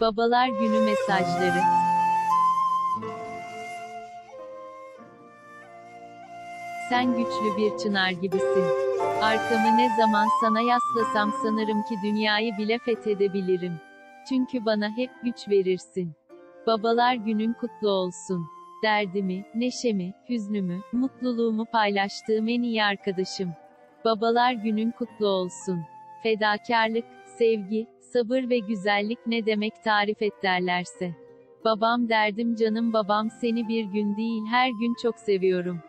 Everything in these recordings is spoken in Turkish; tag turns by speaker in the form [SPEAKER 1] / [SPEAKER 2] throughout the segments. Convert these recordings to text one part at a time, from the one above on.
[SPEAKER 1] Babalar Günü mesajları. Sen güçlü bir çınar gibisin. Arkamı ne zaman sana yaslasam sanırım ki dünyayı bile fethedebilirim. Çünkü bana hep güç verirsin. Babalar günün kutlu olsun. Derdimi, neşemi, hüznümü, mutluluğumu paylaştığım en iyi arkadaşım. Babalar günün kutlu olsun. Fedakarlık, sevgi, sabır ve güzellik ne demek tarif et derlerse. Babam derdim canım babam seni bir gün değil her gün çok seviyorum.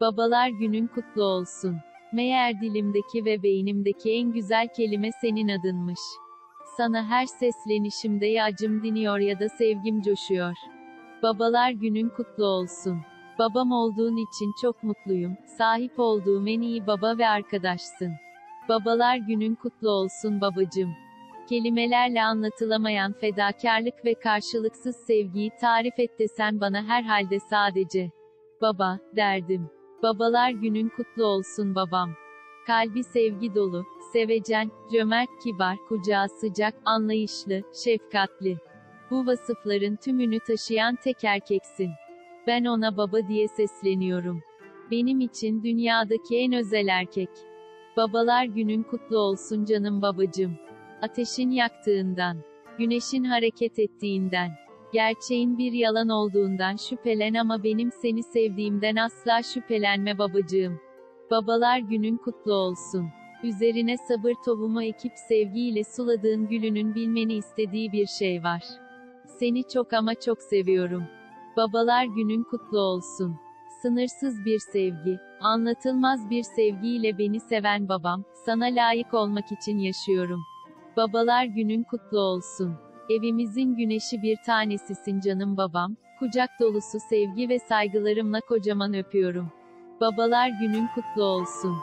[SPEAKER 1] Babalar günün kutlu olsun. Meğer dilimdeki ve beynimdeki en güzel kelime senin adınmış. Sana her seslenişimde ya acım diniyor ya da sevgim coşuyor. Babalar günün kutlu olsun. Babam olduğun için çok mutluyum. Sahip olduğum en iyi baba ve arkadaşsın. Babalar günün kutlu olsun babacım. Kelimelerle anlatılamayan fedakarlık ve karşılıksız sevgiyi tarif et desen bana herhalde sadece. Baba, derdim. Babalar günün kutlu olsun babam. Kalbi sevgi dolu, sevecen, cömert kibar, kucağı sıcak, anlayışlı, şefkatli. Bu vasıfların tümünü taşıyan tek erkeksin. Ben ona baba diye sesleniyorum. Benim için dünyadaki en özel erkek. Babalar günün kutlu olsun canım babacım. Ateşin yaktığından, güneşin hareket ettiğinden, gerçeğin bir yalan olduğundan şüphelen ama benim seni sevdiğimden asla şüphelenme babacığım. Babalar günün kutlu olsun. Üzerine sabır tohumu ekip sevgiyle suladığın gülünün bilmeni istediği bir şey var. Seni çok ama çok seviyorum. Babalar günün kutlu olsun. Sınırsız bir sevgi, anlatılmaz bir sevgiyle beni seven babam, sana layık olmak için yaşıyorum. Babalar günün kutlu olsun. Evimizin güneşi bir tanesisin canım babam, kucak dolusu sevgi ve saygılarımla kocaman öpüyorum. Babalar günün kutlu olsun.